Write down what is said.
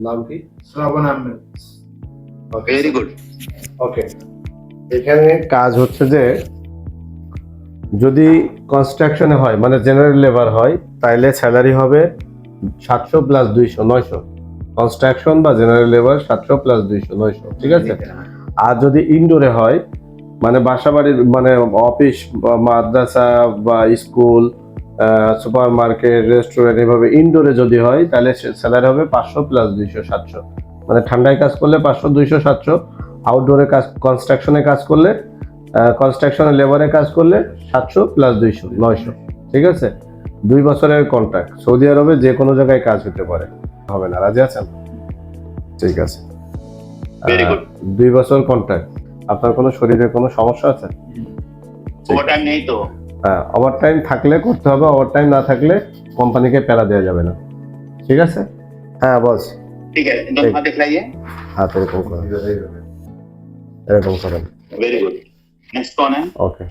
নাম কি? Srabon Ahmed very good okay এখানে কাজ হচ্ছে যে যদি কনস্ট্রাকশনে হয় মানে জেনারেল লেবার হয় তাইলে স্যালারি হবে সাতশো প্লাস দুইশো নয়শো। কনস্ট্রাকশন বা জেনারেল লেবার সাতশো প্লাস দুইশো নয়শো ঠিক আছে? আর যদি ইনডোরে হয় মানে বাসা বাড়ির মানে অফিস বা মাদ্রাসা বা স্কুল সুপার মার্কেট রেস্টুরেন্ট এভাবে ইনডোরে যদি হয় তাহলে স্যালারি হবে পাঁচশো প্লাস দুইশো সাতশো। মানে ঠান্ডায় কাজ করলে পাঁচশো দুইশো সাতশো। আউটডোরে কাজ কনস্ট্রাকশনে কাজ করলে কনস্ট্রাকশনে লেবারে কাজ করলে সাতশো প্লাস দুইশো নয়শো। ঠিক আছে? দুই বছরের কন্ট্রাক্ট সৌদি আরবে যে কোনো জায়গায় কাজ হতে পারে। হবে না। রাজি আছেন? ঠিক আছে. দুই বছর কন্ট্রাক্ট আপনার কোনো শরীরে কোনো সমস্যা আছে? ওভার টাইম নেই তো। হ্যাঁ ওভার টাইম থাকলে করতে হবে ওভার টাইম না থাকলে কোম্পানিকে প্যারা দেওয়া যাবে না। ঠিক আছে? হ্যাঁ বস। ঠিক আছে হ্যাঁ এরকম করেন। এরকম করেন। Very good next okay